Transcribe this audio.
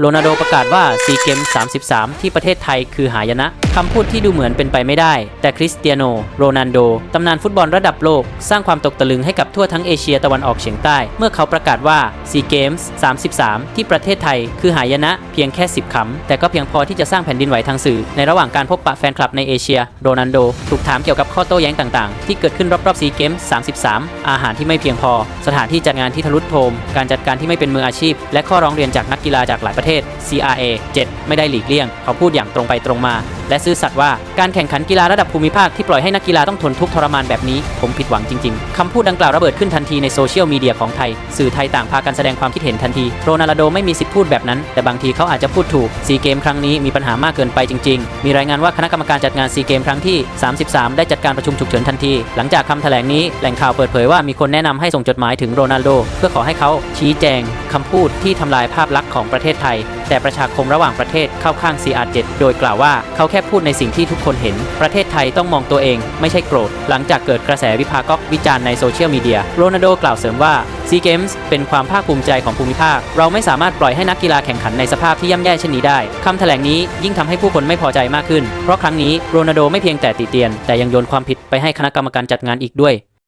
โรนัลโดประกาศว่าซีเกม 33 ที่ประเทศไทยคือหายนะคำพูดที่ดูเหมือนเป็นไปไม่ได้ แต่คริสเตียโน โรนัลโด ตำนานฟุตบอลระดับโลก สร้างความตกตะลึงให้กับทั่วทั้งเอเชียตะวันออกเฉียงใต้ เมื่อเขาประกาศว่าซีเกมส์33 ที่ประเทศไทย คือหายนะเพียงแค่ 10 คำ แต่ก็เพียงพอที่จะสร้างแผ่นดินไหวทางสื่อ ในระหว่างการพบปะแฟนคลับในเอเชีย โรนัลโด ถูกถามเกี่ยวกับข้อโต้แย้งต่างๆ ที่เกิดขึ้นรอบๆซีเกมส์33 อาหารที่ไม่เพียงพอ สถานที่จัดงานที่ทะลุโทมการจัดการที่ไม่เป็นมืออาชีพ และข้อร้องเรียนจากนักกีฬาจากหลายประเทศ CRA 7 ไม่ได้หลีกเลี่ยง เขาพูดอย่างตรงไปตรงมา และซื่อสัตย์ว่าการแข่งขันกีฬาระดับภูมิภาคที่ปล่อยให้นักกีฬาต้องทนทุกข์ทรมานแบบนี้ผมผิดหวังจริงๆคำพูดดังกล่าวระเบิดขึ้นทันทีในโซเชียลมีเดียของไทย สื่อไทยต่างพากันแสดงความคิดเห็นทันที โรนัลโดไม่มีสิทธิ์พูดแบบนั้น แต่บางทีเขาอาจจะพูดถูกซีเกมครั้งนี้มีปัญหามากเกินไปจริง ๆ มีรายงานว่าคณะกรรมการจัดงานซีเกมครั้งที่ 33 ได้จัดการประชุมฉุกเฉินทันที หลังจากคำแถลงนี้แหล่งข่าวเปิดเผยว่ามีคนแนะนำให้ส่งจดหมายถึงโรนัลโดเพื่อขอให้เขาชี้แจงคำพูดที่ทำลายภาพลักษณ์ของประเทศไทย แต่ประชาคมระหว่างประเทศเข้าข้าง CR7 โดยกล่าวว่าเขาแค่พูดในสิ่งที่ทุกคนเห็น ประเทศไทยต้องมองตัวเอง ไม่ใช่โกรธ หลังจากเกิดกระแสวิพากษ์วิจารณ์ในโซเชียลมีเดียโรนัลโดกล่าวเสริมว่าซีเกมส์เป็นความภาคภูมิใจของภูมิภาค เราไม่สามารถปล่อยให้นักกีฬาแข่งขันในสภาพที่ย่ำแย่เช่นนี้ได้คำแถลงนี้ยิ่งทำให้ผู้คนไม่พอใจมากขึ้น เพราะครั้งนี้โรนัลโดไม่เพียงแต่ติเตียน แต่ยังโยนความผิดไปให้คณะกรรมการจัดงานอีกด้วย